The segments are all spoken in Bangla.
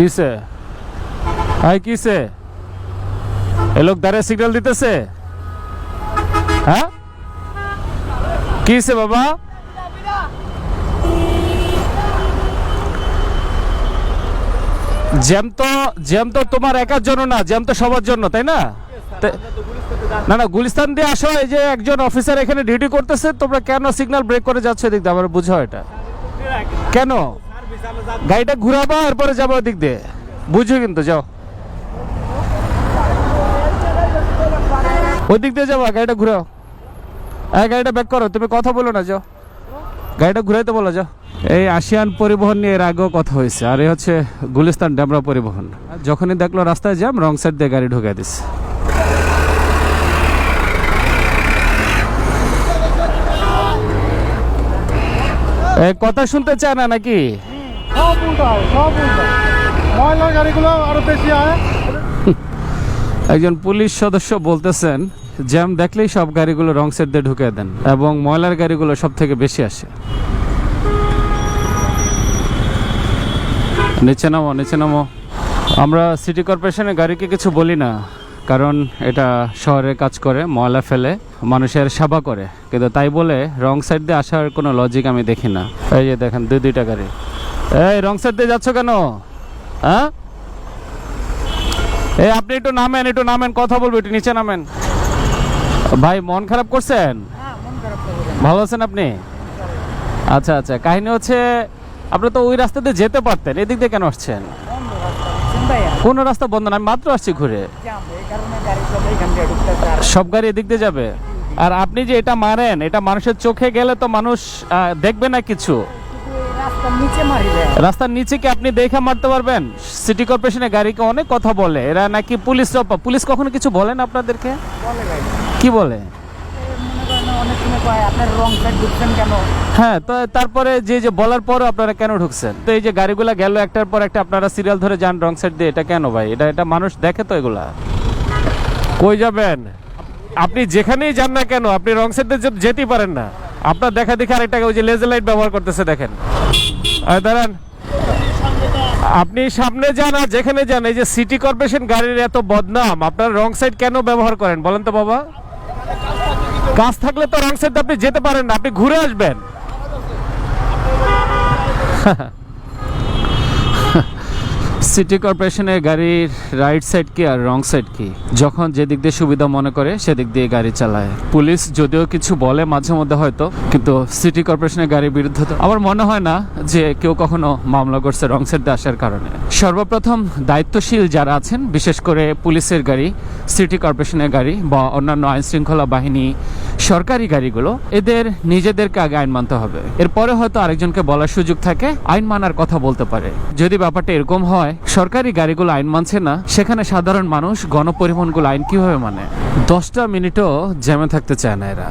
কিসে? হাই কিসে? এ লোক দাঁড়িয়ে সিগন্যাল দিতেছে? হ্যাঁ? কিসে বাবা? জ্যাম তো জ্যাম তো তোমার একার জন্য না, জ্যাম তো সবার জন্য, তাই না? না না, গুলিস্তান দিয়ে আসো, এই যে একজন অফিসার এখানে ডিউটি করতেছে, তোমরা কেন সিগন্যাল ব্রেক করে যাচ্ছ দিয়ে? আমার বুঝো এটা। কেন? গাড়িটা ঘুরাবো এরপরে যাব ওদিক দিয়ে। বুঝো কিন্তু যাও। ওই দিক দিয়ে যাব গাড়িটা ঘুরাও। হ্যাঁ গাড়িটা ব্যাক করো তুমি কথা বলো না যাও। গাড়িটা ঘুরাইতে বলো যাও। এই আসিয়ান পরিবহন নিয়ে এর আগেও কথা হয়েছে আর এই হচ্ছে গুলিস্তান ডেমরা পরিবহন। যখনই দেখল রাস্তায় জ্যাম রং সাইড দিয়ে গাড়ি ঢুকে দিচ্ছে কথা শুনতে চায় না নাকি? সব সব গাড়িগুলো বেশি একজন পুলিশ সদস্য বলতেছেন, জ্যাম দেখলেই সব গাড়িগুলো রং সাইড দিয়ে ঢুকে দেন এবং ময়লার গাড়িগুলো সব থেকে বেশি আসে। নিচে নামো নিচে নামো। আমরা সিটি কর্পোরেশনের গাড়িকে কিছু বলি না, কারণ এটা শহরে কাজ করে, ময়লা ফেলে, মানুষের সেবা করে। কিন্তু তাই বলে রং সাইড দিয়ে আসার কোনো লজিক আমি দেখি না। এই যে দেখেন দুই দুইটা গাড়ি। এই রং সাইড দিয়ে যাচ্ছ কেন? হ্যাঁ? এই আপনি একটু নামেন একটু নামেন কথা বলব একটু নিচে নামেন। ভাই মন খারাপ করছেন? ভালো আছেন আপনি? আচ্ছা আচ্ছা কাহিনী হচ্ছে আপনি তো ওই রাস্তা দিয়ে যেতে পারতেন এদিক দিয়ে কেন আসছেন? কোন রাস্তা বন্ধ? না আমি মাত্র আসছি ঘুরে। সব গাড়ি এদিক দিয়ে যাবে। আর আপনি যে এটা মারেন এটা মানুষের চোখে গেলে তো মানুষ দেখবে না কিছু। রাস্তার নিচে কি আপনি দেখে মারতে পারবেন। সিটি কর্পোরেশনের গাড়িকে অনেক কথা বলে। এরা নাকি পুলিশ পুলিশ কখনো কিছু বলেন আপনাদেরকে? কি বলে মনে করেন অনেক সময় কয় আপনার রং সাইড ঢুকছেন কেন হ্যাঁ তো তারপরে যে যে বলার পরও আপনারা কেন ঢুকছেন? তো এই যে গাড়িগুলো গেল একটার পর একটা আপনারা সিরিয়াল ধরে যান রং সাইড দিয়ে এটা কেন ভাই? এটা এটা মানুষ দেখে তো এগুলা। কই যাবেন? আপনি যেখানেই যান না কেন আপনি রং সাইড দিয়ে যেতেই পারেন না। আপনার দেখা দেখে আরেকটা ওই যে লেজার লাইট ব্যবহার করতেছে দেখেন। দাঁড়ান। আপনি সামনে যান আর যেখানে যান, এই যে সিটি কর্পোরেশন গাড়ির এত বদনাম, আপনার রং সাইড কেন ব্যবহার করেন? বলেন তো বাবা। কাজ থাকলে তো রং সাইড আপনি যেতে পারেন না, আপনি ঘুরে আসবেন। সিটি কর্পোরেশনের গাড়ির রাইট সাইড কি আর রং সাইড কি? যখন যে দিক দিয়ে সুবিধা মনে করে সেদিক দিয়ে গাড়ি চালায়। পুলিশ যদিও কিছু বলে মাঝে মধ্যে হয়তো, কিন্তু সিটি কর্পোরেশনের গাড়ির বিরুদ্ধে তো আমার মনে হয় না যে কেউ কখনো মামলা করছে রং সাইড আসার কারণে। সর্বপ্রথম দায়িত্বশীল যারা আছেন, বিশেষ করে পুলিশের গাড়ি, সিটি কর্পোরেশনের গাড়ি বা অন্যান্য আইন শৃঙ্খলা বাহিনী সরকারি গাড়িগুলো এদের নিজেদেরকে আগে আইন মানতে হবে। এরপরে হয়তো আরেকজনকে বলার সুযোগ থাকে, আইন মানার কথা বলতে পারে। যদি ব্যাপারটা এরকম হয়, সরকারি গাড়িগুলো আইন মানছে না, সেখানে সাধারণ মানুষ গণপরিবহনগুলো আইন কীভাবে মানে? দশটা মিনিটও জ্যামে থাকতে চায় না এরা।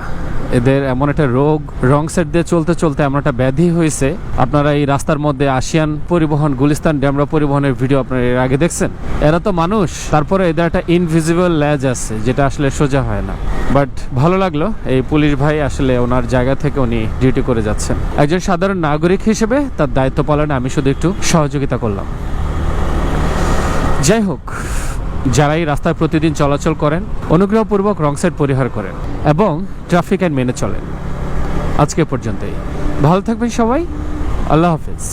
এদের এমন একটা রোগ, রং সেট দিয়ে চলতে চলতে এমন একটা ব্যাধি হয়েছে। আপনারা এই রাস্তার মধ্যে আসিয়ান পরিবহন, গুলিস্তান, ড্যামরা পরিবহনের ভিডিও আপনারা এর আগে দেখছেন? এরা তো মানুষ, তারপরে এদের একটা ইনভিজিবল ল্যাজ আছে, যেটা আসলে সোজা হয় না। বাট ভালো লাগল। এই পুলিশ ভাই আসলে ওনার জায়গা থেকে উনি ডিউটি করে যাচ্ছেন। একজন সাধারণ নাগরিক হিসেবে তার দায়িত্ব পালনে আমি শুধু একটু সহযোগিতা করলাম। যাই হোক, যারাই রাস্তায় প্রতিদিন চলাচল করেন, অনুগ্রহপূর্বক রং সাইড পরিহার করেন এবং ট্রাফিক আইন মেনে চলেন। আজকে পর্যন্তই। ভালো থাকবেন সবাই। আল্লাহ হাফিজ।